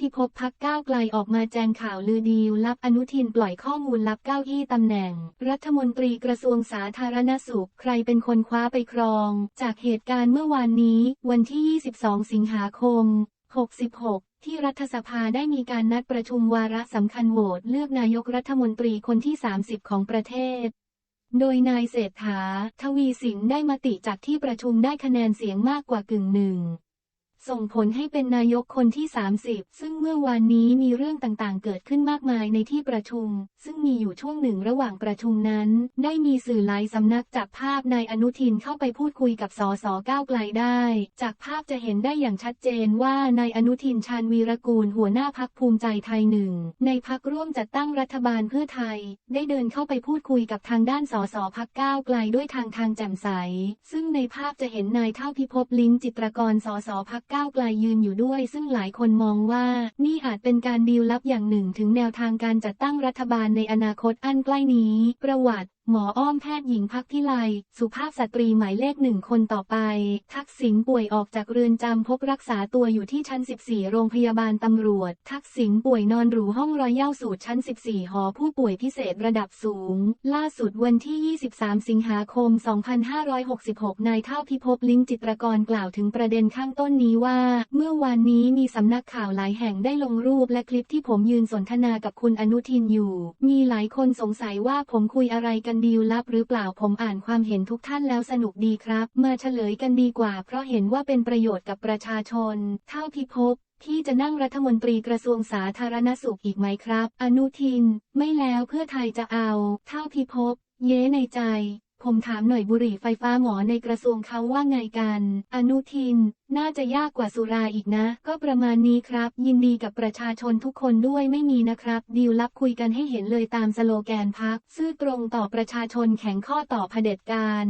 พิภพพักก้าวไกลออกมาแจงข่าวลือดีลลับอนุทินปล่อยข้อมูลลับเก้าอี้ตำแหน่ง รัฐมนตรีกระทรวงสาธารณสุข ใครเป็นคนคว้าไปครอง จากเหตุการณ์เมื่อวานนี้ วันที่ 22 สิงหาคม 66ที่รัฐสภาได้มีการนัดประชุมวาระสำคัญโหวตเลือกนายกรัฐมนตรีคนที่ 30 ของประเทศ โดยนายเศรษฐา ทวีสินได้มติจากที่ประชุมได้คะแนนเสียงมากกว่ากึ่งหนึ่ง ส่งผลให้เป็นนายกคนที่ 30 ซึ่งเมื่อวานนี้มีเรื่องต่างๆ เกิดขึ้นมากมายในที่ประชุม ซึ่งมีอยู่ช่วงหนึ่งระหว่างประชุมนั้น ได้มีสื่อหลายสำนักจับภาพนายอนุทินเข้าไปพูดคุยกับสสก้าวไกลได้ จากภาพจะเห็นได้อย่างชัดเจนว่านายอนุทินชาญวีรกูลหัวหน้าพักภูมิใจไทยหนึ่ง ในพักร่วมจัดตั้งรัฐบาลเพื่อไทย ได้เดินเข้าไปพูดคุยกับทางด้านสสพักก้าวไกลด้วยทางทางแจ่มใส ซึ่งในภาพจะเห็นนายเท่าพิภพลิ้มจิตรกรสสพักก้าวไกลยืนอยู่ด้วย ซึ่งหลายคนมองว่านี่อาจเป็นการดีลลับอย่างหนึ่งถึงแนวทางการจัดตั้งรัฐบาลในอนาคตอันใกล้นี้ ประวัติ หมออ้อมแพทย์หญิงพักพิไล สุภาพสตรีหมายเลขหนึ่งคนต่อไป ทักษิณป่วยออกจากเรือนจำพบรักษาตัวอยู่ที่ชั้น 14 โรงพยาบาลตำรวจ ทักษิณป่วยนอนหรูห้องรอยเย่าสูตรชั้น 14 หอผู้ป่วยพิเศษระดับสูง ล่าสุดวันที่ 23 สิงหาคม 2566 นายเท่าพิภพลิ้มจิตรกรกล่าวถึงประเด็นข้างต้นนี้ว่า เมื่อวานนี้มีสำนักข่าวหลายแห่งได้ลงรูปและคลิปที่ผมยืนสนทนากับคุณอนุทินอยู่ มีหลายคนสงสัยว่าผมคุยอะไรกันดีลลับหรือเปล่าผมอ่านความเห็นทุกท่านแล้วสนุกดีครับ มาเฉลยกันดีกว่า เพราะเห็นว่าเป็นประโยชน์กับประชาชน เท่าพิภพที่จะนั่งรัฐมนตรีกระทรวงสาธารณสุขอีกไหมครับ อนุทิน ไม่แล้วเพื่อไทยจะเอา เท่าพิภพ เย้ในใจ ผมถามหน่อยบุหรี่ไฟฟ้าหมอในกระทรวงเขาว่าไงกัน อนุทิน น่าจะยากกว่าสุราอีกนะ ก็ประมาณนี้ครับ ยินดีกับประชาชนทุกคนด้วยไม่มีนะครับ ดีลลับคุยกันให้เห็นเลยตามสโลแกนพัก ซื่อตรงต่อประชาชนแข็งข้อต่อเผด็จการ